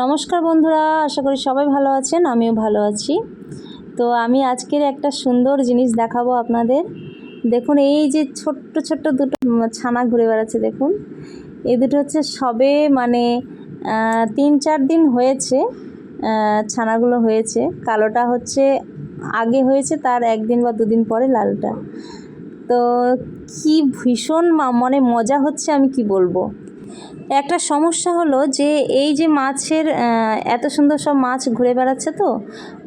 নমস্কার বন্ধুরা, আশা করি সবাই ভালো আছেন, আমিও ভালো আছি। তো আমি আজকের একটা সুন্দর জিনিস দেখাবো আপনাদের। দেখুন, এই যে ছোট্ট ছোট্ট দুটো ছানা ঘুরে বেড়াচ্ছে, দেখুন। এই দুটো হচ্ছে সবে মানে তিন চার দিন হয়েছে ছানাগুলো হয়েছে। কালোটা হচ্ছে আগে হয়েছে, তার একদিন বা দুদিন পরে লালটা। তো কি ভীষণ মানে মজা হচ্ছে আমি কি বলব। একটা সমস্যা হলো যে এই যে মাছের এত সুন্দর সব মাছ ঘুরে বেড়াচ্ছে তো,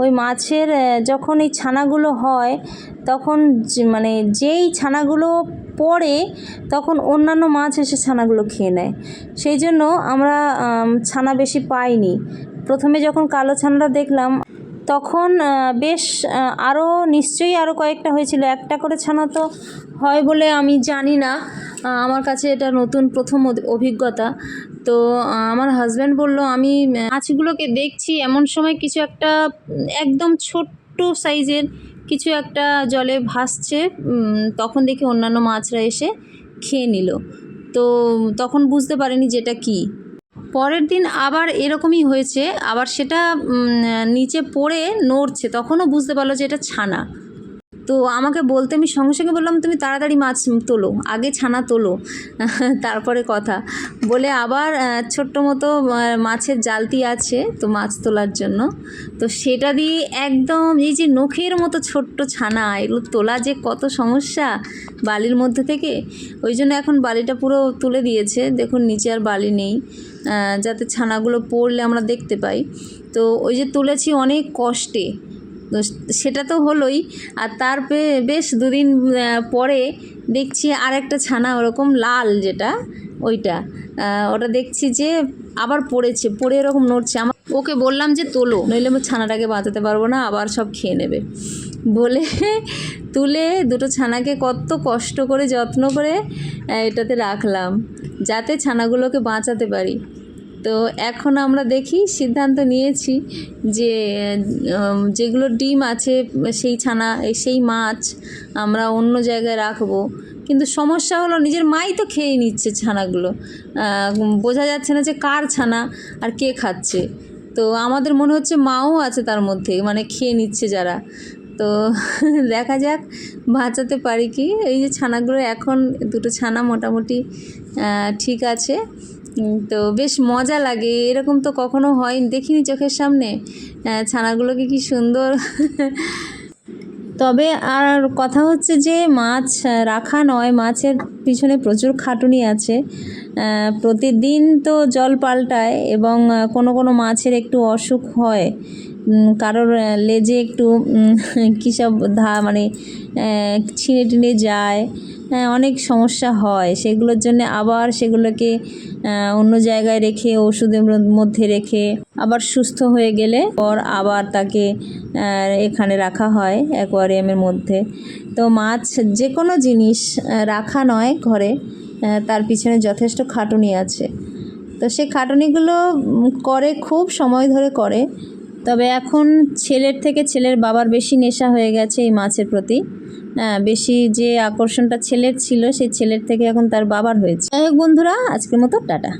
ওই মাছের যখন এই ছানাগুলো হয়, তখন মানে যেই ছানাগুলো পড়ে, তখন অন্যান্য মাছ এসে ছানাগুলো খেয়ে নেয়। সেই জন্য আমরা ছানা বেশি পাইনি। প্রথমে যখন কালো ছানাটা দেখলাম, তখন বেশ আরও নিশ্চয়ই আরও কয়েকটা হয়েছিল। একটা করে ছানা তো হয় বলে আমি জানি না। আমার কাছে এটা নতুন প্রথম অভিজ্ঞতা। তো আমার হাজব্যান্ড বলল, আমি মাছগুলোকে দেখছি, এমন সময় কিছু একটা একদম ছোট্ট সাইজের কিছু একটা জলে ভাসছে তখন দেখি অন্যান্য মাছরা এসে খেয়ে নিল। তো, তখন বুঝতে পারিনি যেটা কী। পরের দিন আবার এরকমই হয়েছে, আবার সেটা নিচে পড়ে নড়ছে, তখনও বুঝতে পারল যে এটা ছানা। তো আমাকে বলতে আমি সঙ্গে সঙ্গে বললাম, তুমি তাড়াতাড়ি মাছ তোলো, আগে ছানা তোলো। তারপরে কথা। বলে আবার ছোট্ট মতো মাছের জালতি আছে, তো মাছ তোলার জন্য। তো সেটা দিয়ে একদম এই যে নখের মতো ছোট্ট ছানা, এগুলো তোলা যে কত সমস্যা বালির মধ্যে থেকে, ওই জন্য এখন বালিটা পুরো তুলে দিয়েছে। দেখুন, নিচে আর বালি নেই যাতে ছানাগুলো পড়লে আমরা দেখতে পাই। তো ওই যে তুলেছি অনেক কষ্টে তো সেটা তো হলোই। আর তার বেশ দুদিন পরে দেখছি আর একটা ছানা ওরকম লাল যেটা, ওইটা ওটা দেখছি যে আবার পড়েছে, পড়ে এরকম নড়ছে। আমার ওকে বললাম যে তোলো, নইলে আমি ছানাটাকে বাঁচাতে পারব না, আবার সব খেয়ে নেবে। বলে তুলে দুটো ছানাকে কত কষ্ট করে, যত্ন করে এটাতে রাখলাম, যাতে ছানাগুলোকে বাঁচাতে পারি। তো এখন আমরা দেখি, সিদ্ধান্ত নিয়েছি যে যেগুলো ডিম আছে, সেই ছানা, সেই মাছ আমরা অন্য জায়গায় রাখব। কিন্তু সমস্যা হলো নিজের মাই তো খেয়ে নিচ্ছে ছানাগুলো। বোঝা যাচ্ছে না যে কার ছানা আর কে খাচ্ছে। তো আমাদের মনে হচ্ছে মাও আছে তার মধ্যে মানে খেয়ে নিচ্ছে যারা। তো দেখা যাক, বাঁচাতে পারি কি? এই যে ছানাগুলো এখন, দুটো ছানা মোটামুটি ঠিক আছে। তো বেশ মজা লাগে, এরকম তো কখনো হয় দেখিনি চোখের সামনে ছানাগুলোকে কি সুন্দর। তবে আর কথা হচ্ছে যে, মাছ রাখা নয়, মাছের পিছনে প্রচুর খাটুনি আছে। প্রতিদিন তো জল পাল্টায় এবং কোনো কোনো মাছের একটু অসুখ হয়। কারোর লেজে একটু কী সব ধা মানে ছিঁড়ে টিঁড়ে যায় হ্যাঁ অনেক সমস্যা হয়। সেগুলোর জন্য আবার সেগুলোকে অন্য জায়গায় রেখে, ওষুধের মধ্যে রেখে আবার সুস্থ হয়ে গেলে পর আবার তাকে এখানে রাখা হয় অ্যাকোয়ারিয়ামের মধ্যে। তো মাছ যে কোনো জিনিস রাখা নয় ঘরে তার পিছনে যথেষ্ট খাটুনি আছে। তো সে খাটুনিগুলো করে, খুব সময় ধরে করে। তবে এখন ছেলের থেকে ছেলের বাবার বেশি নেশা হয়ে গেছে এই মাছের প্রতি। হ্যাঁ বেশি যে আকর্ষণটা ছেলের ছিল, সেই ছেলের থেকে এখন তার বাবার হয়েছে। যাই হোক বন্ধুরা, আজকের মতো, টাটা।